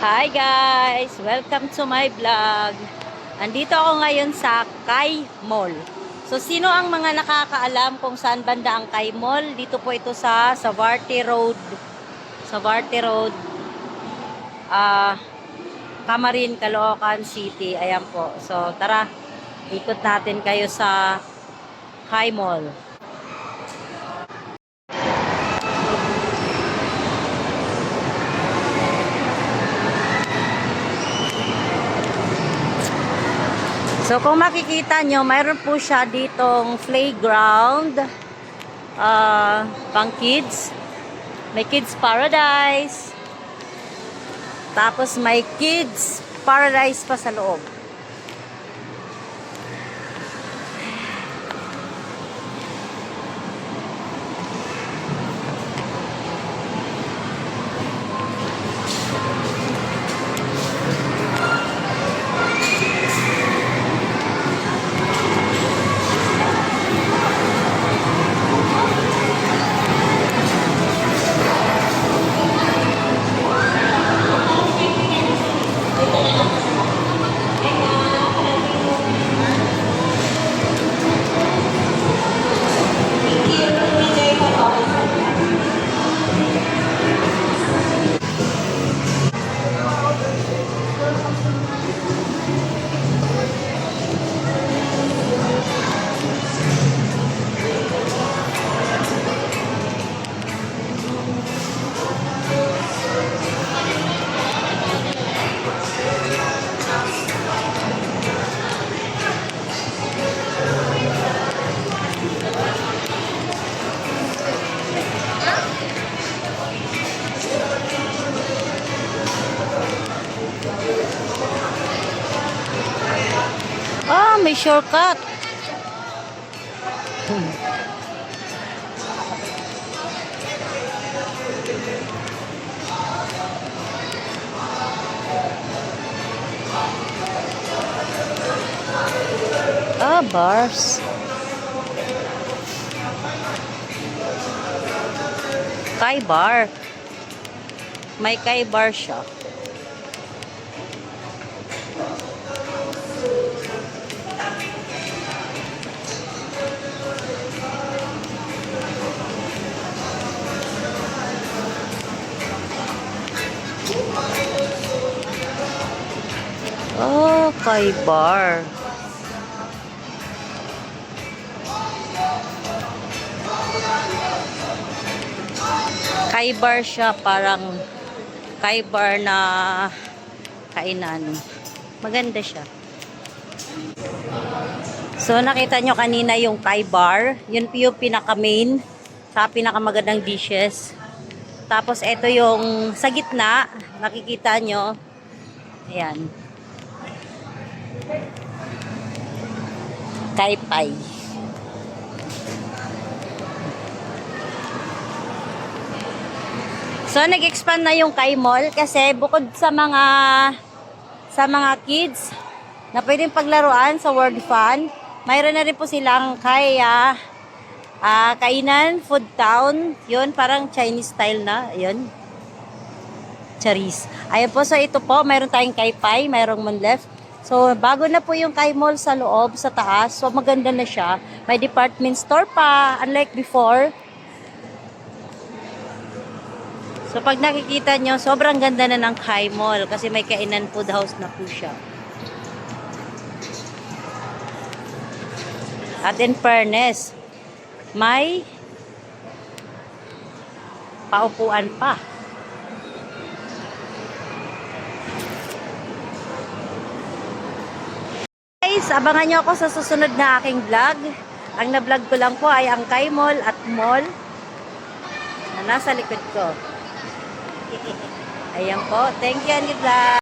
Hi guys! Welcome to my vlog. Andito ako ngayon sa Kai Mall. So sino ang mga nakakaalam kung saan banda ang Kai Mall? Dito po ito sa Savarte Road. Savarte Road. Ah, Camarin, Caloocan City. Ayan po. So tara, ikot natin kayo sa Kai Mall. So kung makikita nyo, mayroon po siya ditong playground uh, pang kids. May kids paradise. Tapos may kids paradise pa sa loob. May shortcut. Ah, bars. Kai bar. May kai bar siya. Oh, kay bar. Kay bar siya, parang kay bar na kainan. Maganda siya. So, nakita nyo kanina yung Thai bar. Yun yung pinaka-main sa pinakamagandang dishes. Tapos, ito yung sa gitna. Nakikita nyo. Ayan. Pie. So, nag-expand na yung Kai Mall kasi bukod sa mga sa mga kids na pwedeng paglaruan sa World Fun, mayroon na rin po silang kaya ah kainan, food town, yun, parang Chinese style na, yun. Charis. Ayun po, so ito po, mayroon tayong Kai Pai, mayroong man left. So, bago na po yung Kai Mall sa loob, sa taas. So, maganda na siya. May department store pa, unlike before. So, pag nakikita nyo, sobrang ganda na ng Kai Mall kasi may kainan food house na po siya. At in fairness, may paupuan pa. Guys, abangan nyo ako sa susunod na aking vlog. Ang na-vlog ko lang po ay ang Kai Mall at Mall na nasa likod ko. Ayan po. Thank you, Andy Vlog.